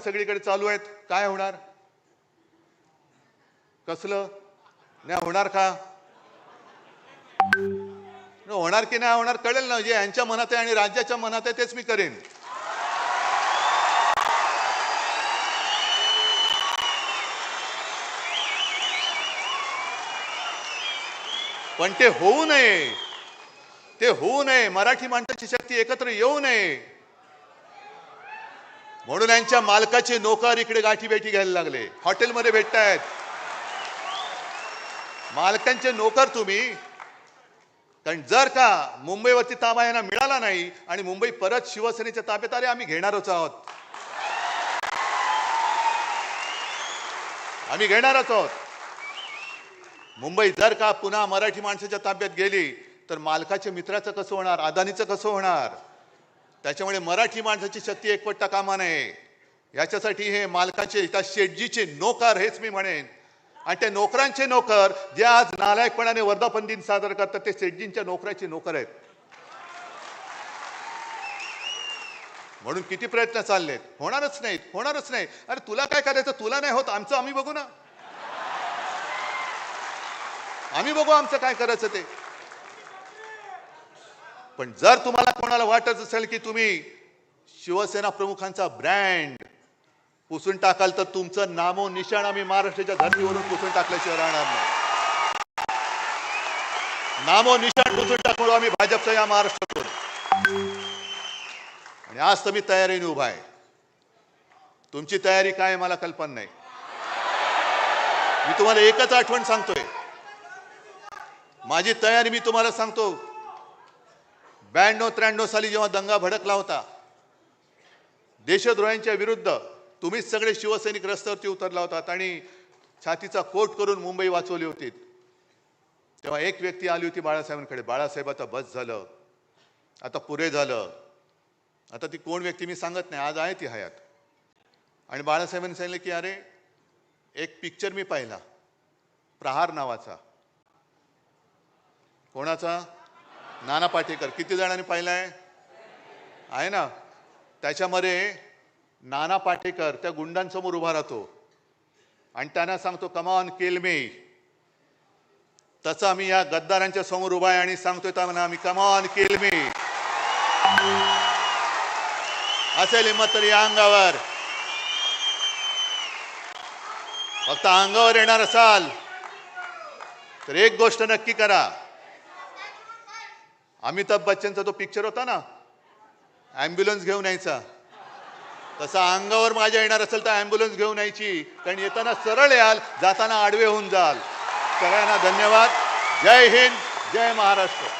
सगळीकडे चालू आहेत. काय होणार? कसलं? नाही होणार का? होणार की नाही होणार कळेल ना. जे यांच्या मनात आहे आणि राज्याच्या मनात आहे तेच मी करेन. पण ते होऊ नये. ते होऊ नये. मराठी माणसाची शक्ती एकत्र येऊ नये. म्हणून यांच्या मालकाचे नोकर इकडे गाठी भेटी घ्यायला लागले. हॉटेलमध्ये भेटतायत. मालकांचे नोकर तुम्ही. कारण जर का मुंबईवरती ताबा यांना मिळाला नाही आणि मुंबई परत शिवसेनेच्या ताब्यात आले आम्ही घेणारच आहोत. आम्ही घेणारच आहोत. मुंबई जर का पुन्हा मराठी माणसाच्या ताब्यात गेली तर मालकाच्या मित्राचं कसं होणार? अदानीचं कसं होणार? त्याच्यामुळे मराठी माणसाची शक्ती एकवटता कामा नये. याच्यासाठी हे मालकाचे त्या शेटजीचे नोकर हेच मी म्हणेन. आणि त्या नोकरांचे नोकर जे आज नालायकपणाने वर्धापन दिन साजरा करतात ते शेटजींच्या नोकराचे नोकर आहेत. म्हणून किती प्रयत्न चाललेत? होणारच नाहीत होणारच नाही. अरे तुला काय करायचं? तुला नाही होत आमचं आम्ही बघू ना. आम्ही बघू आमचं काय करायचं ते. पण जर तुम्हाला कोणाला वाटत असेल की तुम्ही शिवसेना प्रमुखांचा ब्रँड पुसून टाकाल तर तुमचं नामो निशाण आम्ही महाराष्ट्राच्या धर्तीवरून पुसून टाकल्याशिवाय राहणार नाही. नामो निशाण पुसून टाकलो आम्ही भाजपच्या या महाराष्ट्रातून. आणि आज तर मी तयारीने उभा आहे. तुमची तयारी काय मला कल्पना नाही. मी तुम्हाला एकच आठवण सांगतोय. माझी तयारी मी तुम्हाला सांगतो. ब्याण्णव त्र्याण्णव साली जेव्हा दंगा भडकला होता देशद्रोह्यांच्या विरुद्ध तुम्हीच सगळे शिवसैनिक रस्त्यावरती उतरला होतात आणि छातीचा कोट करून मुंबई वाचवली होती. तेव्हा एक व्यक्ती आली होती बाळासाहेबांकडे. बाळासाहेब आता बस झालं. आता पुरे झालं. आता ती कोण व्यक्ती मी सांगत नाही. आज आहे ती हयात. आणि बाळासाहेबांनी सांगितलं की अरे एक पिक्चर मी पाहिला. प्रहार नावाचा. कोणाचा? नाना पाटेकर किती जणांनी पाहिलं आहे? ना? त्याच्यामध्ये नाना पाटेकर त्या गुंडांसमोर उभा राहतो. आणि त्यांना सांगतो कमान केल मे तसं आम्ही या गद्दारांच्या समोर उभा आहे आणि सांगतोय त्यांना आम्ही कमान केल मे असेल हिंमत तरी या अंगावर. फक्त अंगावर येणार असाल. तर एक गोष्ट नक्की करा. अमिताभ बच्चनचा तो पिक्चर होता ना ॲम्ब्युलन्स घेऊन यायचा. तसा अंगावर माझ्या येणार असेल तर ॲम्ब्युलन्स घेऊन यायची. कारण येताना सरळ याल जाताना आडवे होऊन जाल. सगळ्यांना धन्यवाद. जय हिंद जय महाराष्ट्र.